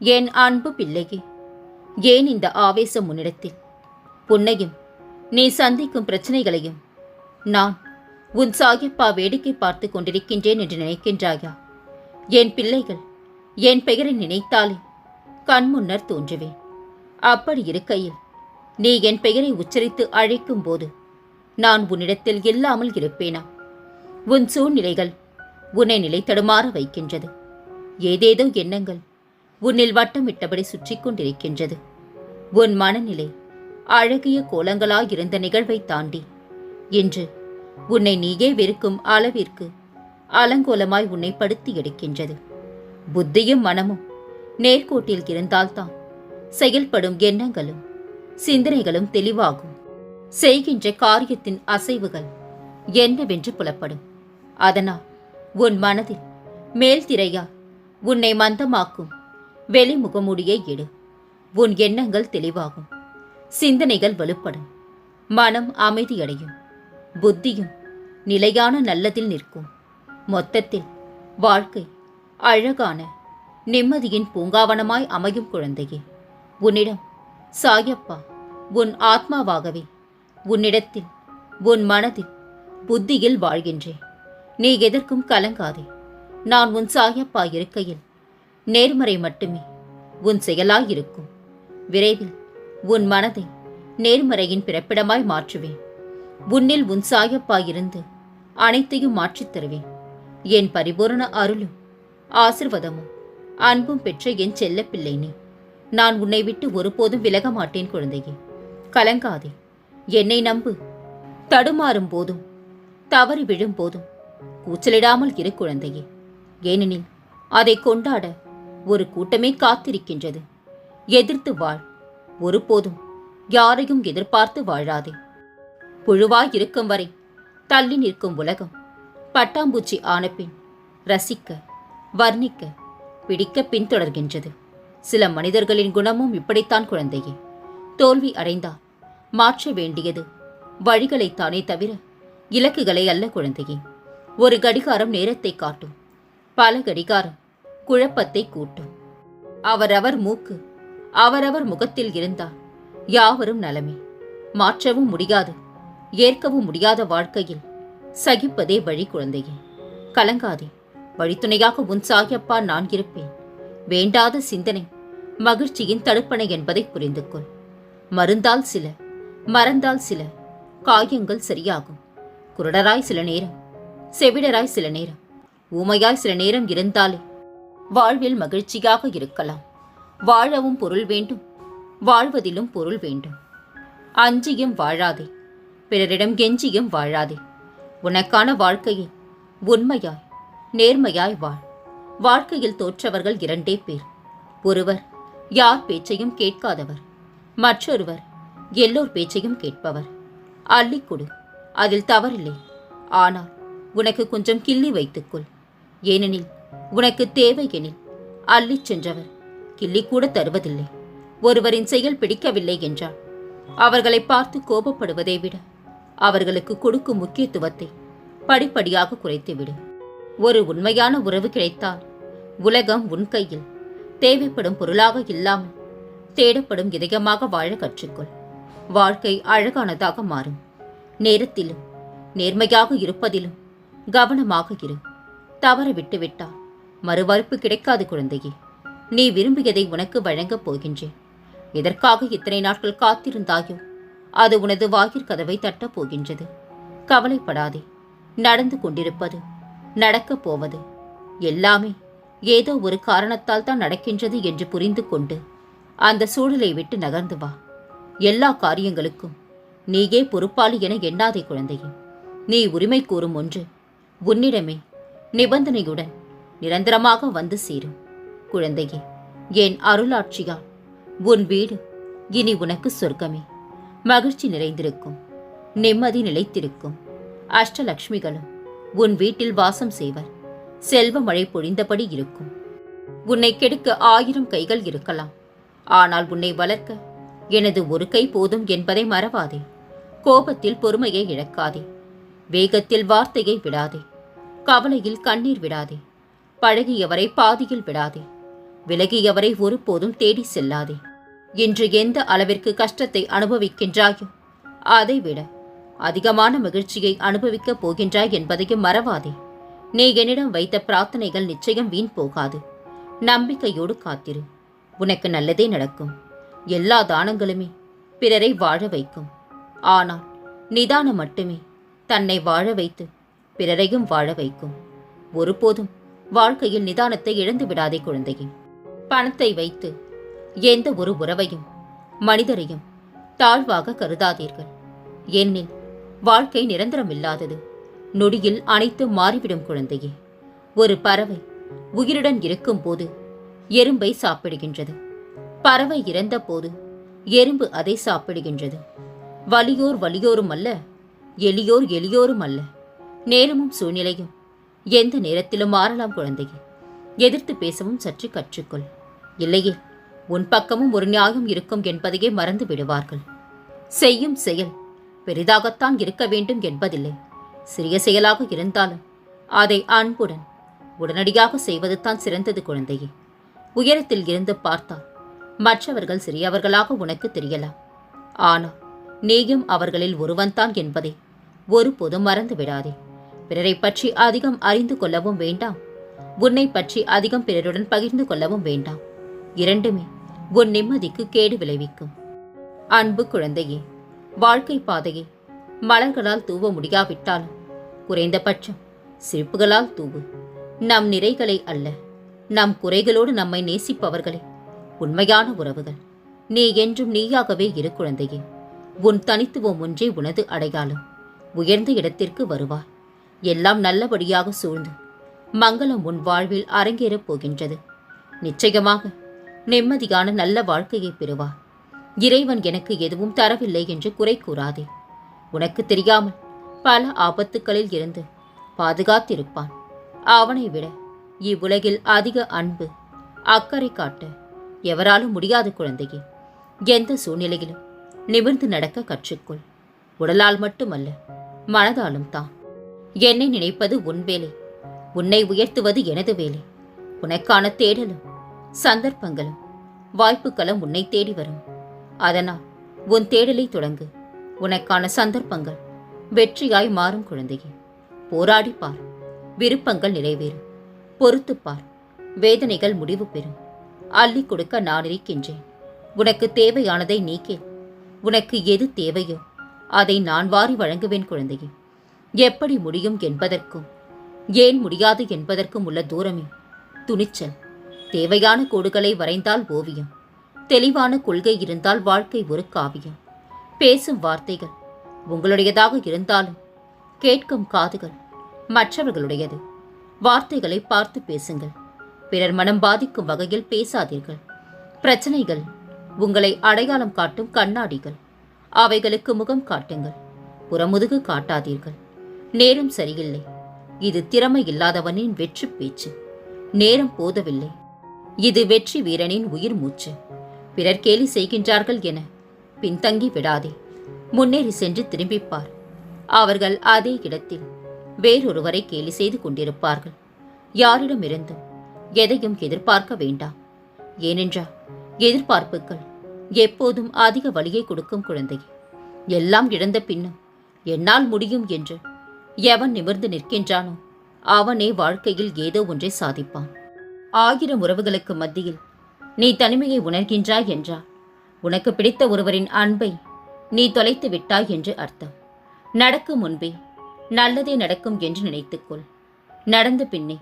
என் அன்பு பிள்ளையே ஏன் இந்த ஆவேசம் உன்னிடத்தில்? உன்னையும் நீ சந்திக்கும் பிரச்சனைகளையும் நான் உன் சாகிப்பா வேடிக்கை பார்த்து கொண்டிருக்கின்றேன் என்று நினைக்கின்றாயா? என் பிள்ளைகள் என் பெயரை நினைத்தாலே கண் முன்னர் தோன்றுவேன். அப்படி இருக்கையில் நீ என் பெயரை உச்சரித்து அழைக்கும் போது நான் உன்னிடத்தில் இல்லாமல் இருப்பேனா? உன் சூழ்நிலைகள் உன்னை நிலைத்தடுமாற வைக்கின்றது. ஏதேதோ எண்ணங்கள் உன்னில் வட்டமிட்டபடி சுற்றி கொண்டிருக்கின்றது. உன் மனநிலை அழகிய கோலங்களாயிருந்த நிகழ்வை தாண்டி இன்று உன்னை நீயே வெறுக்கும் அளவிற்கு அலங்கோலமாய் உன்னை படுத்தி எடுக்கின்றது. புத்தியும் மனமும் நேர்கோட்டில் இருந்தால்தான் செயல்படும் எண்ணங்களும் சிந்தனைகளும் தெளிவாகும். செய்கின்ற காரியத்தின் அசைவுகள் என்னவென்று புலப்படும். அதனால் உன் மனதில் மேல் திரையா உன்னை மந்தமாக்கும் வெளிமுகமுடியை எடு. உன் எண்ணங்கள் தெளிவாகும். சிந்தனைகள் வலுப்படும். மனம் அமைதியடையும். புத்தியும் நிலையான நல்லதில் நிற்கும். மொத்தத்தில் வாழ்க்கை அழகான நிம்மதியின் பூங்காவனமாய் அமையும் குழந்தையே. உன்னிடம் சாயப்பா உன் ஆத்மாவாகவே உன்னிடத்தில் உன் மனதில் புத்தியில் வாழ்கின்றேன். நீ எதற்கும் கலங்காதே. நான் உன் சாயப்பா இருக்கையில் நேர்மறை மட்டுமே. உன் செயலாயிருக்கும். விரைவில் உன் மனதை நேர்மறையின் பிறப்பிடமாய் மாற்றுவேன். உன்னில் உன் சாயப்பாயிருந்து அனைத்தையும் மாற்றித் தருவேன். என் பரிபூரண அருளும் ஆசிர்வாதமும் அன்பும் பெற்ற என் செல்ல பிள்ளை நீ. நான் உன்னை விட்டு ஒருபோதும் விலக மாட்டேன் குழந்தையே. கலங்காதே. என்னை நம்பு. தடுமாறும் போதும் தவறி விழும் போதும் கூச்சலிடாமல் இரு குழந்தையே. ஏனெனில் அதை கொண்டாட ஒரு கூட்டமே காத்திருக்கின்றது. எதிர்த்து வாழ். ஒருபோதும் யாரையும் எதிர்பார்த்து வாழாதே. புழுவாய் இருக்கும் வரை தள்ளி நிற்கும் உலகம். பட்டாம்பூச்சி ஆனபின் ரசிக்க வர்ணிக்க பிடிக்க பின்தொடர்கின்றது. சில மனிதர்களின் குணமும் இப்படித்தான் குழந்தையே. தோல்வி அடைந்தால் மாற்ற வேண்டியது வழிகளைத்தானே தவிர இலக்குகளை அல்ல குழந்தையே. ஒரு கடிகாரம் நேரத்தை காட்டும். பல கடிகாரம் குழப்பத்தை கூட்டும். அவரவர் மூக்கு அவரவர் முகத்தில் இருந்தால் யாவரும் நலமே. மாற்றவும் முடியாது ஏற்கவும் முடியாத வாழ்க்கையில் சகிப்பதே வழி குழந்தையே. கலங்காதே வழித்துணையாக உன் சாயப்பா நான் இருப்பேன். வேண்டாத சிந்தனை மகிழ்ச்சியின் தடுப்பணை என்பதை புரிந்து கொள். மருந்தால் சில மறந்தால் சில காயங்கள் சரியாகும். குருடராய் சில நேரம் செவிடராய் சில நேரம் ஊமையாய் சில நேரம் இருந்தாலே வாழ்வில் மகிழ்ச்சியாக இருக்கலாம். வாழவும் பொருள் வேண்டும். வாழ்வதிலும் பொருள் வேண்டும். அஞ்சியும் வாழாதே. பிறரிடம் கெஞ்சியும் வாழாதே. உனக்கான வாழ்க்கையை உண்மையாய் நேர்மையாய் வாழ். வாழ்க்கையில் தோற்றவர்கள் இரண்டே பேர். ஒருவர் யார் பேச்சையும் கேட்காதவர். மற்றொருவர் எல்லோர் பேச்சையும் கேட்பவர். அள்ளிக் கொடு. அதில் தவறில்லை. ஆனால் உனக்கு கொஞ்சம் கிள்ளி வைத்துக்கொள் ஏனெனில் உனக்கு தேவை எனில் அள்ளிச் சென்றவர். கிள்ளி கூட தருவதில்லை. ஒருவரின் செயல் பிடிக்கவில்லை என்றால் அவர்களை பார்த்து கோபப்படுவதை விட அவர்களுக்கு கொடுக்கும் முக்கியத்துவத்தை படிப்படியாக குறைத்துவிடு. ஒரு உண்மையான உறவு கிடைத்தால் உலகம் உன் கையில் தேவைப்படும் பொருளாக இல்லாமல் தேடப்படும் இதயமாக வாழ கற்றுக்கொள். வாழ்க்கை அழகானதாக மாறும். நேரத்திலும் நேர்மையாக இருப்பதிலும் கவனமாக இரு. தவற விட்டுவிட்டால் மறுவாய்ப்பு கிடைக்காது குழந்தையே. நீ விரும்பியதை உனக்கு வழங்கப் போகின்றேன். எதற்காக இத்தனை நாட்கள் காத்திருந்தாயோ அது உனது வாயிற்கதவை தட்டப் போகின்றது. கவலைப்படாதே. நடந்து கொண்டிருப்பது நடக்கப் போவது எல்லாமே ஏதோ ஒரு காரணத்தால் தான் நடக்கின்றது என்று புரிந்து கொண்டு அந்த சூழலை விட்டு நகர்ந்து வா. எல்லா காரியங்களுக்கும் நீயே பொறுப்பாளி என எண்ணாதே குழந்தையே. நீ உரிமை கூறும் ஒன்று உன்னிடமே நிபந்தனையுடன் நிரந்தரமாக வந்து சேரும். குழந்தையே என் அருளாட்சியால் உன் வீடு இனி உனக்கு சொர்க்கமே. மகிழ்ச்சி நிறைந்திருக்கும் நிம்மதி நிலைத்திருக்கும். அஷ்டலக்ஷ்மிகளும் உன் வீட்டில் வாசம் செய்வர். செல்வ மழை பொழிந்தபடி இருக்கும். உன்னை கெடுக்க ஆயிரம் கைகள் இருக்கலாம். ஆனால் உன்னை வளர்க்க எனது ஒரு கை போதும் என்பதை மறவாதே. கோபத்தில் பொறுமையை இழக்காதே. வேகத்தில் வார்த்தையை விடாதே. கவலையில் கண்ணீர் விடாதே. பழகியவரை பாதியில் விடாதே. விலகியவரை ஒருபோதும் தேடி செல்லாதே. இன்று எந்த அளவிற்கு கஷ்டத்தை அனுபவிக்கின்றாயோ அதைவிட அதிகமான மகிழ்ச்சியை அனுபவிக்கப் போகின்றாய் என்பதையும் மறவாதே. நீ என்னிடம் வைத்த பிரார்த்தனைகள் நிச்சயம் வீண் போகாது. நம்பிக்கையோடு காத்திரு. உனக்கு நல்லதே நடக்கும். எல்லா தானங்களுமே பிறரை வாழ வைக்கும். ஆனால் நிதானம் மட்டுமே தன்னை வாழ வைத்து பிறரையும் வாழ வைக்கும். ஒருபோதும் வாழ்க்கையில் நிதானத்தை இழந்து விடாதே குழந்தையே. பணத்தை வைத்து எந்த ஒரு உறவையும் மனிதரையும் தாழ்வாக கருதாதீர்கள். ஏனெனில் வாழ்க்கை நிரந்தரமில்லாதது நொடியில் அனைத்தும் மாறிவிடும் குழந்தையே. ஒரு பறவை உயிருடன் இருக்கும்போது எறும்பை சாப்பிடுகின்றது. பறவை இறந்தபோது எறும்பு அதை சாப்பிடுகின்றது. வலியோர் வலியோரும் அல்ல எளியோர் எளியோரும் அல்ல நேரமும் சூழ்நிலையும் எந்த நேரத்திலும் மாறலாம் குழந்தையே. எதிர்த்து பேசவும் சற்று கற்றுக்கொள். இல்லையே உன் பக்கமும் ஒரு நியாயம் இருக்கும் என்பதையே மறந்து விடுவார்கள். செய்யும் செயல் பெரிதாகத்தான் இருக்க வேண்டும் என்பதில்லை. சிறிய செயலாக இருந்தாலும் அதை அன்புடன் உடனடியாக செய்வது தான் சிறந்தது குழந்தையே. உயரத்தில் இருந்து பார்த்தால் மற்றவர்கள் சிறியவர்களாக உனக்கு தெரியலாம். ஆனால் நீயும் அவர்களில் ஒருவன்தான் என்பதை ஒருபோதும் மறந்து விடாதே. பிறரை பற்றி அதிகம் அறிந்து கொள்ளவும் வேண்டாம். உன்னை பற்றி அதிகம் பிறருடன் பகிர்ந்து கொள்ளவும் வேண்டாம். இரண்டுமே உன் நிம்மதிக்கு கேடு விளைவிக்கும். அன்பு குழந்தையே வாழ்க்கை பாதையை மலர்களால் தூவ முடியாவிட்டாலும் குறைந்தபட்சம் சிரிப்புகளால் தூவு. நம் நிறைகளை அல்ல நம் குறைகளோடு நம்மை நேசிப்பவர்களே உண்மையான உறவுகள். நீ என்றும் நீயாகவே இரு குழந்தையே உன் தனித்துவம் ஒன்றே உனது அடையாளம். உயர்ந்த இடத்திற்கு வருவாய். எல்லாம் நல்லபடியாக சூழ்ந்து மங்களம் உன் வாழ்வில் அரங்கேறப் போகின்றது. நிச்சயமாக நிம்மதியான நல்ல வாழ்க்கையை பெறுவார் இறைவன் எனக்கு எதுவும் தரவில்லை என்று குறை கூறாதே. உனக்கு தெரியாமல் பல ஆபத்துக்களில் இருந்து பாதுகாத்திருப்பான். அவனை விட இவ்வுலகில் அதிக அன்பு அக்கறை காட்ட எவராலும் முடியாத குழந்தையே. எந்த சூழ்நிலையிலும் நிமிர்ந்து நடக்க கற்றுக்கொள். உடலால் மட்டுமல்ல மனதாலும் தான். என்னை நினைப்பது உன் வேலை. உன்னை உயர்த்துவது எனது வேலை. உனக்கான தேடலும் சந்தர்ப்பங்களும் வாய்ப்புகளும் உன்னை தேடி வரும். அதனால் உன் தேடலை தொடங்கு. உனக்கான சந்தர்ப்பங்கள் வெற்றியாய் மாறும் குழந்தையே. போராடி பார். விருப்பங்கள் நிறைவேறும் பொறுத்துப்பார் வேதனைகள் முடிவு பெறும். அள்ளி கொடுக்க நான் இருக்கின்றேன். உனக்கு தேவையானதை நீக்கே உனக்கு எது தேவையோ அதை நான் வாரி வழங்குவேன் குழந்தையே. எப்படி முடியும் என்பதற்கும் ஏன் முடியாது என்பதற்கும் உள்ள தூரமே. துணிச்சல் தேவையான கோடுகளை வரைந்தால் ஓவியம் தெளிவான கொள்கை இருந்தால் வாழ்க்கை ஒரு காவியம். பேசும் வார்த்தைகள் உங்களுடையதாக இருந்தாலும் கேட்கும் காதுகள் மற்றவர்களுடையது. வார்த்தைகளை பார்த்து பேசுங்கள் பிறர் மனம் பாதிக்கும் வகையில் பேசாதீர்கள். பிரச்சனைகள் உங்களை அடையாளம் காட்டும் கண்ணாடிகள் அவைகளுக்கு முகம் காட்டுங்கள் புறமுதுகு காட்டாதீர்கள். நேரம் சரியில்லை. இது திறமை இல்லாதவனின் வெற்றி பேச்சு. நேரம் போதவில்லை. இது வெற்றி வீரனின் உயிர் மூச்சு. பிறர் கேலி செய்கின்றார்கள் என பின்தங்கி விடாதே. முன்னேறி சென்று திரும்பிப்பார். அவர்கள் அதே இடத்தில் வேறொருவரை கேலி செய்து கொண்டிருப்பார்கள். யாரிடமிருந்தும் எதையும் எதிர்பார்க்க வேண்டாம். ஏனென்றால் எதிர்பார்ப்புகள் எப்போதும் அதிக வலியை கொடுக்கும் குழந்தை. எல்லாம் இழந்த பின்னும் என்னால் முடியும் என்று எவன் நிமிர்ந்து நிற்கின்றானோ அவனே வாழ்க்கையில் ஏதோ ஒன்றை சாதிப்பான். ஆயிரம் உறவுகளுக்கு மத்தியில் நீ தனிமையை உணர்கின்றாய் என்றால் உனக்கு பிடித்த ஒருவரின் அன்பை நீ தொலைத்து விட்டாய் என்று அர்த்தம். நடக்கும் முன்பே நல்லதே நடக்கும் என்று நினைத்துக்கொள். நடந்த பின்னே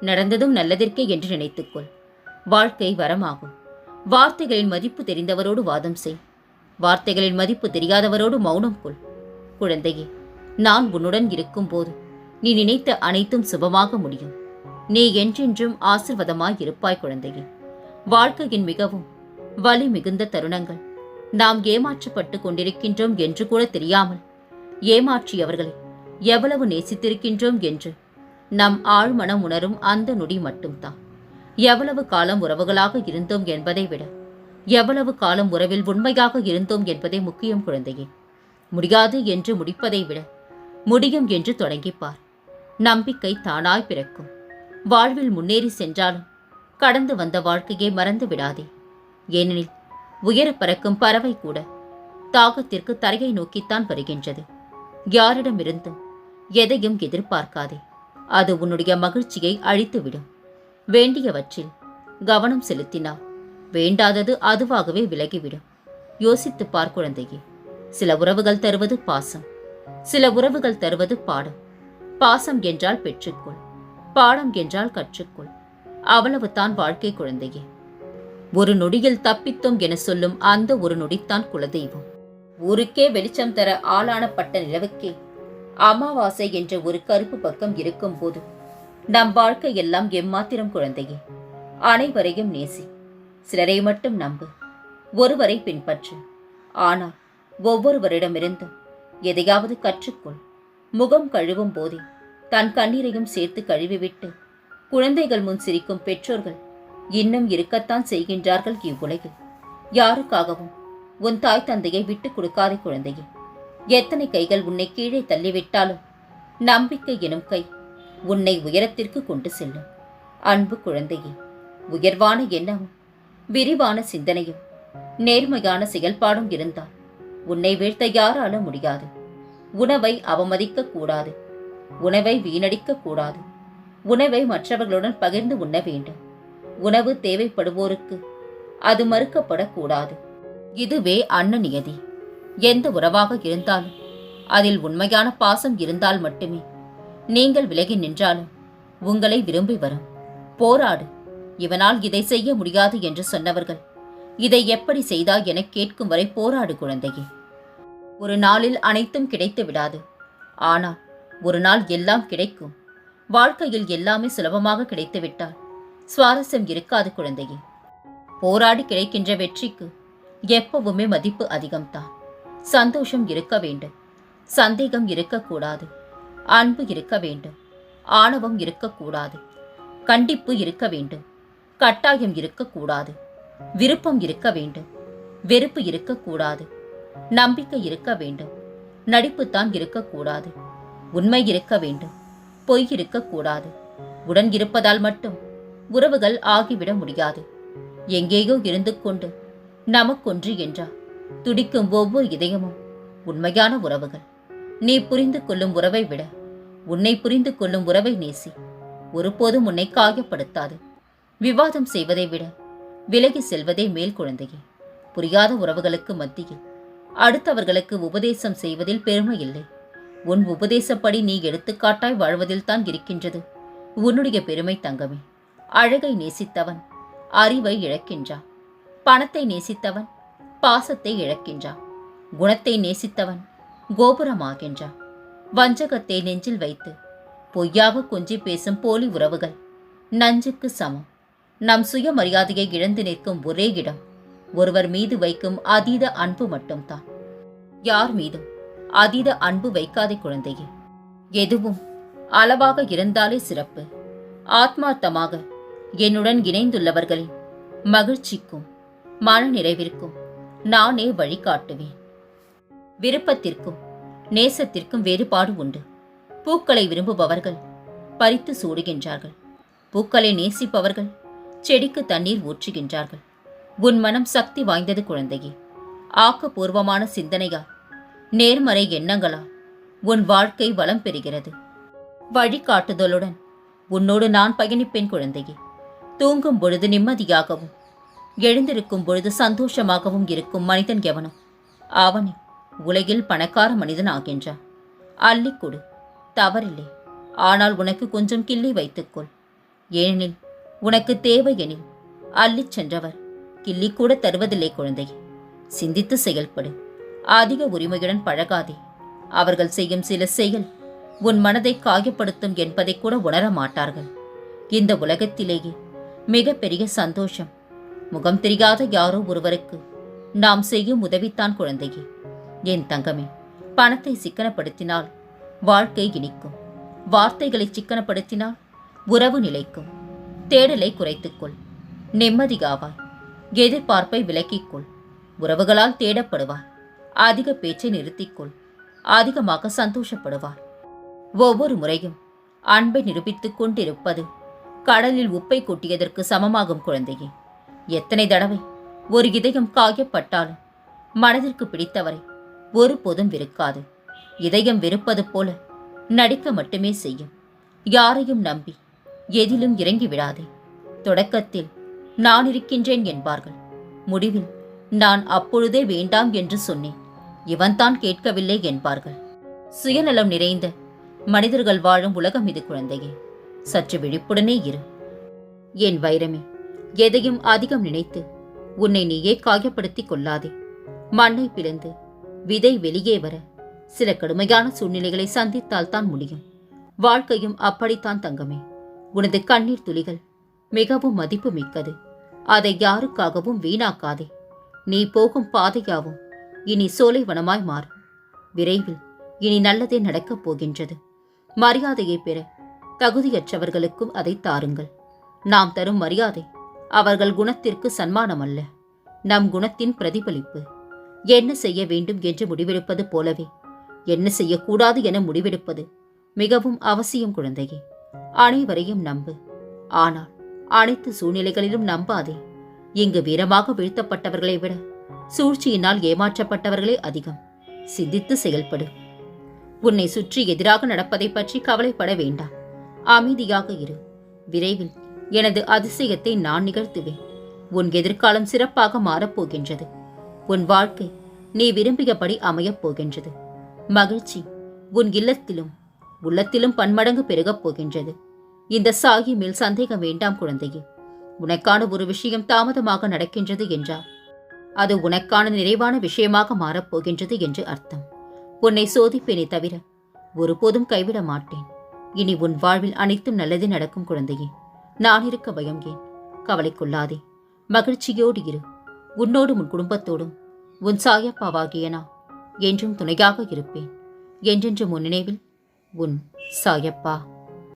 நடந்ததும் நல்லதற்கே என்று நினைத்துக்கொள். வாழ்க்கை வரமாகும். வார்த்தைகளின் மதிப்பு தெரிந்தவரோடு வாதம் செய். வார்த்தைகளின் மதிப்பு தெரியாதவரோடு மௌனம் கொள். குழந்தையே நான் உன்னுடன் இருக்கும்போது நீ நினைத்த அனைத்தும் சுபமாக முடியும். நீ என்றென்றும் ஆசிர்வாதமாய் இருப்பாய் குழந்தையே. வாழ்க்கையின் மிகவும் வலி மிகுந்த தருணங்கள். நாம் ஏமாற்றப்பட்டு கொண்டிருக்கின்றோம் என்று கூட தெரியாமல் ஏமாற்றியவர்களை எவ்வளவு நேசித்திருக்கின்றோம் என்று நம் ஆழ்மனம் உணரும் அந்த நொடி மட்டும்தான். எவ்வளவு காலம் உறவுகளாக இருந்தோம் என்பதை விட எவ்வளவு காலம் உறவில் உண்மையாக இருந்தோம் என்பதே முக்கியம் குழந்தையே. முடியாது என்று முடிப்பதை விட முடியும் என்று தொடங்கிப்பார். நம்பிக்கை தானாய் பிறக்கும். வாழ்வில் முன்னேறி சென்றாலும் கடந்து வந்த வாழ்க்கையை மறந்து விடாதே. ஏனெனில் உயர பறக்கும் பறவை கூட தாகத்திற்கு தரையை நோக்கித்தான் வருகின்றது. யாரிடமிருந்தும் எதையும் எதிர்பார்க்காதே. அது உன்னுடைய மகிழ்ச்சியை அழித்துவிடும். வேண்டியவற்றில் கவனம் செலுத்தினால் வேண்டாதது அதுவாகவே விலகிவிடும். யோசித்துப் பார் குழந்தையே. சில உறவுகள் தருவது பாசம். சில உறவுகள் தருவது பாடம். பாசம் என்றால் பெற்றுக்கொள். பாடம் என்றால் கற்றுக்கொள். அவ்வளவுதான் வாழ்க்கை குழந்தையே. ஒரு நொடியில் தப்பித்தோம் என சொல்லும் அந்த ஒரு நொடித்தான் குலதெய்வம். ஊருக்கே வெளிச்சம் தர ஆளானப்பட்ட நிலவுக்கே. அமாவாசை என்ற ஒரு கருப்பு பக்கம் இருக்கும் போது நம் வாழ்க்கை எல்லாம் எம்மாத்திரம் குழந்தையே. அனைவரையும் நேசி. சிலரை மட்டும் நம்பு. ஒருவரை பின்பற்று. ஆனால் ஒவ்வொருவரிடமிருந்தும் எதையாவது கற்றுக்கொள். முகம் கழுவும் போதே தன் கண்ணீரையும் சேர்த்து கழுவிவிட்டு குழந்தைகள் முன் சிரிக்கும் பெற்றோர்கள் இன்னும் இருக்கத்தான் செய்கின்றார்கள் இவ்வுலகில். யாருக்காகவும் உன் தாய் தந்தையை விட்டுக் கொடுக்காதே குழந்தையே. எத்தனை கைகள் உன்னை கீழே தள்ளிவிட்டாலும் நம்பிக்கை எனும் கை உன்னை உயரத்திற்கு கொண்டு செல்லும். அன்பு குழந்தையே உயர்வான எண்ணமும் விரிவான சிந்தனையும் நேர்மையான செயல்பாடும் இருந்தால் உன்னை வீழ்த்த யாரால முடியாது. உணவை அவமதிக்க கூடாது. உணவை வீணடிக்க கூடாது. உணவை மற்றவர்களுடன் பகிர்ந்து உண்ண வேண்டும். உணவு தேவைப்படுவோருக்கு அது மறுக்கப்படக்கூடாது. இதுவே அன்ன நியதி. எந்த உறவாக இருந்தாலும் அதில் உண்மையான பாசம் இருந்தால் மட்டுமே. நீங்கள் விலகி நின்றாலும் உங்களை விரும்பி வரும். போராடு. இவனால் இதை செய்ய முடியாது என்று சொன்னவர்கள் இதை எப்படி செய்தாய் என கேட்கும் வரை போராடு குழந்தையே. ஒரு நாளில் அனைத்தும் கிடைத்து விடாது. ஆனால் ஒரு நாள் எல்லாம் கிடைக்கும். வாழ்க்கையில் எல்லாமே சுலபமாக கிடைத்துவிட்டால் சுவாரஸ்யம் இருக்காது குழந்தையே. போராடி கிடைக்கின்ற வெற்றிக்கு எப்பவுமே மதிப்பு அதிகம்தான். சந்தோஷம் இருக்க வேண்டும். சந்தேகம் இருக்கக்கூடாது. அன்பு இருக்க வேண்டும். ஆணவம் இருக்கக்கூடாது. கண்டிப்பு இருக்க வேண்டும். கட்டாயம் இருக்கக்கூடாது. விருப்பம் இருக்க வேண்டும். வெறுப்பு இருக்கக்கூடாது. நம்பிக்கை இருக்க வேண்டும். நடிப்புத்தான் இருக்கக்கூடாது. உண்மை இருக்க வேண்டும். பொய் இருக்கக்கூடாது. உடன் இருப்பதால் மட்டும் உறவுகள் ஆகிவிட முடியாது. எங்கேயோ இருந்து கொண்டு நமக்கொன்று என்றா துடிக்கும் ஒவ்வொரு இதயமும் உண்மையான உறவுகள். நீ புரிந்து கொள்ளும் உறவை விட உன்னை புரிந்து கொள்ளும் உறவை நேசி. ஒருபோதும் உன்னை காயப்படுத்தாது. விவாதம் செய்வதை விட விலகி செல்வதே மேல் குழந்தையே. புரியாத உறவுகளுக்கு மத்தியில் அடுத்தவர்களுக்கு உபதேசம் செய்வதில் பெருமை இல்லை. உன் உபதேசப்படி நீ எடுத்துக்காட்டாய் வாழ்வதில் தான் இருக்கின்றது. உன்னுடைய பெருமை தங்கமே. அழகை நேசித்தவன் அறிவை இழக்கின்றான் பணத்தை நேசித்தவன் பாசத்தை இழக்கின்றான் குணத்தை நேசித்தவன் கோபுரமாகின்றான் வஞ்சகத்தை நெஞ்சில் வைத்து பொய்யாக கொஞ்சி பேசும் போலி உறவுகள் நஞ்சுக்கு சமம். நம் சுயமரியாதையை இழந்து நிற்கும் ஒரே இடம் ஒருவர் மீது வைக்கும் அதீத அன்பு மட்டும்தான். யார் மீதும் அதீத அன்பு வைக்காதே குழந்தையே. எதுவும் அளவாக இருந்தாலே சிறப்பு. ஆத்மார்த்தமாக என்னுடன் இணைந்துள்ளவர்களின் மகிழ்ச்சிக்கும் மன நிறைவிற்கும் நானே வழிகாட்டுவேன். விருப்பத்திற்கும் நேசத்திற்கும் வேறுபாடு உண்டு. பூக்களை விரும்புபவர்கள் பறித்து சூடுகின்றார்கள். பூக்களை நேசிப்பவர்கள் செடிக்கு தண்ணீர் ஊற்றுகின்றார்கள். உன் மனம் சக்தி வாய்ந்தது குழந்தையே. ஆக்கப்பூர்வமான சிந்தனையா? நேர்மறை எண்ணங்களா? உன் வாழ்க்கை வளம் பெறுகிறது. வழிகாட்டுதலுடன் உன்னோடு நான் பயணிப்பேன் குழந்தையே. தூங்கும் பொழுது நிம்மதியாகவும் எழுந்திருக்கும் பொழுது சந்தோஷமாகவும் இருக்கும் மனிதன் எவனும் அவனே உலகில் பணக்கார மனிதன் ஆகின்றான். அள்ளிக் கொடு. தவறில்லை. ஆனால் உனக்கு கொஞ்சம் கிள்ளி வைத்துக்கொள் ஏனெனில் உனக்கு தேவை எனில் அள்ளிச் சென்றவர் கிள்ளி கூட தருவதில்லை குழந்தை. சிந்தித்து செயல்படு. அதிக உரிமையுடன் பழகாதே. அவர்கள் செய்யும் சில செயல் உன் மனதை காயப்படுத்தும் என்பதை கூட உணர மாட்டார்கள். இந்த உலகத்திலேயே மிகப்பெரிய சந்தோஷம். முகம் தெரியாத யாரோ ஒருவருக்கு நாம் செய்யும் உதவித்தான் குழந்தையே. என் தங்கமே பணத்தை சிக்கனப்படுத்தினால் வாழ்க்கை இனிக்கும். வார்த்தைகளை சிக்கனப்படுத்தினால் உறவு நிலைக்கும். தேடலை குறைத்துக்கொள். நிம்மதியாவாய் எதிர்பார்ப்பை விலக்கிக்கொள். உறவுகளால் தேடப்படுவாய். அதிக பேச்சை நிறுத்திக்கொள். அதிகமாக சந்தோஷப்படுவார் ஒவ்வொரு முறையும் அன்பை நிரூபித்துக் கொண்டிருப்பது கடலில் உப்பை கொட்டியதற்கு சமமாகும் குழந்தையே. எத்தனை தடவை ஒரு இதயம் காயப்பட்டாலும் மனதிற்கு பிடித்தவரை ஒருபோதும் வெறுக்காது. இதயம் வெறுப்பது போல நடிக்க மட்டுமே செய்யும். யாரையும் நம்பி எதிலும் இறங்கி விடாதே தொடக்கத்தில் நான் இருக்கின்றேன் என்பார்கள். முடிவில் நான் அப்பொழுதே வேண்டாம் என்று சொன்னேன். இவன்தான் கேட்கவில்லை என்பார்கள். சுயநலம் நிறைந்த மனிதர்கள் வாழும் உலகம் இது குழந்தையே. சற்று விழிப்புடனே இரு. என் வைரமே எதையும் அதிகம் நினைத்து உன்னை நீயே காயப்படுத்திக் கொள்ளாதே. மண்ணை பிளந்து விதை வெளியே வர சில கடுமையான சூழ்நிலைகளை சந்தித்தால் தான் முடியும். வாழ்க்கையும் அப்படித்தான் தங்கமே. உனது கண்ணீர் துளிகள் மிகவும் மதிப்பு மிக்கது. அதை யாருக்காகவும் வீணாக்காதே. நீ போகும் பாதையாவும் இனி சோலைவனமாய் மாறும் விரைவில் இனி நல்லதே நடக்கப் போகின்றது. மரியாதையை பெற தகுதியற்றவர்களுக்கும் அதை தாருங்கள். நாம் தரும் மரியாதை அவர்கள் குணத்திற்கு சன்மானம் அல்ல நம் குணத்தின் பிரதிபலிப்பு. என்ன செய்ய வேண்டும் என்று முடிவெடுப்பது போலவே என்ன செய்யக்கூடாது என முடிவெடுப்பது மிகவும் அவசியம் குழந்தையே. அனைவரையும் நம்பு. ஆனால் அனைத்து சூழ்நிலைகளிலும் நம்பாதே. இங்கு வீரமாக வீழ்த்தப்பட்டவர்களை விட சூழ்ச்சியினால் ஏமாற்றப்பட்டவர்களே அதிகம். சிந்தித்து செயல்படு. உன்னை சுற்றி எதிராக நடப்பதை பற்றி கவலைப்பட வேண்டாம். அமைதியாக இரு. விரைவில் எனது அதிசயத்தை நான் நிகழ்த்துவேன். உன் எதிர்காலம் சிறப்பாக மாறப்போகின்றது. உன் வாழ்க்கை நீ விரும்பியபடி அமையப் போகின்றது. மகிழ்ச்சி உன் இல்லத்திலும் உள்ளத்திலும் பன்மடங்கு பெருகப் போகின்றது. இந்த சாகி மேல் சந்தேகம் வேண்டாம் குழந்தையே. உனக்கான ஒரு விஷயம் தாமதமாக நடக்கின்றது என்றால் அது உனக்கான நிறைவான விஷயமாக மாறப்போகின்றது என்று அர்த்தம். உன்னை சோதிப்பேனே தவிர ஒருபோதும் கைவிட மாட்டேன். இனி உன் வாழ்வில் அனைத்தும் நல்லது நடக்கும் குழந்தையே. நான் இருக்க பயம் ஏன்? கவலை கொள்ளாதே. மகிழ்ச்சியோடு இரு. உன்னோடும் உன் குடும்பத்தோடும் உன் சாயப்பாவாகிய நான் என்றும் துணையாக இருப்பேன். என்றென்று முன் நினைவில் உன் சாயப்பா.